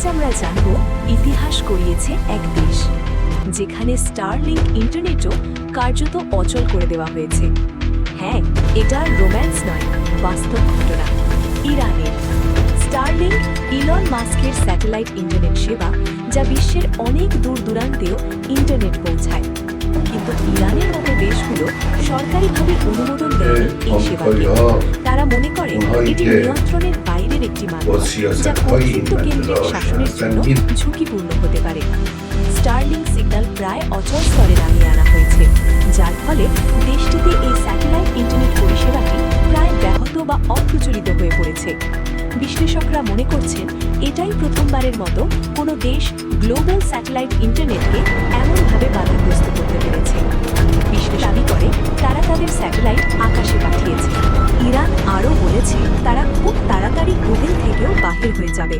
আজ আমরা জানব ইতিহাস করিয়েছে এক দেশ, যেখানে স্টারলিংক ইন্টারনেটও কার্যত অচল করে দেওয়া হয়েছে। হ্যাঁ এটা রোম্যান্স নয়, বাস্তব ঘটনা। ইরানের স্টারলিংক ইলন মাস্কের স্যাটেলাইট ইন্টারনেট সেবা, যা বিশ্বের অনেক দূর দূরান্তেও ইন্টারনেট পৌঁছায়। কিন্তু ইরানের মতো দেশগুলো সরকারিভাবে অনুমোদন দেয় এই সেবাকে। তারা মনে করে এটি নিয়ন্ত্রণের বাইরের একটি মাধ্যম যা কর্তৃত্ব কেন্দ্রিক শাসনের জন্য ঝুঁকিপূর্ণ হতে পারে। স্টারলিং সিগন্যাল প্রায় অচল স্তরে নামিয়ে আনা হয়েছে যার ফলে দেশটিতে এই স্যাটেলাইট ইন্টারনেট পরিষেবাটি প্রায় ব্যাহত বা অপ্রচলিত হয়ে পড়েছে। বিশ্লেষকরা মনে করছেন এটাই প্রথমবারের মতো কোনো দেশ গ্লোবাল স্যাটেলাইট ইন্টারনেটকে এমনভাবে বাধাগ্রস্ত করতে পেরেছে। বিশ্ব দাবি করে তারা তাদের স্যাটেলাইট তারা খুব তাড়াতাড়ি গ্রহের থেকেও বাহির হয়ে যাবে।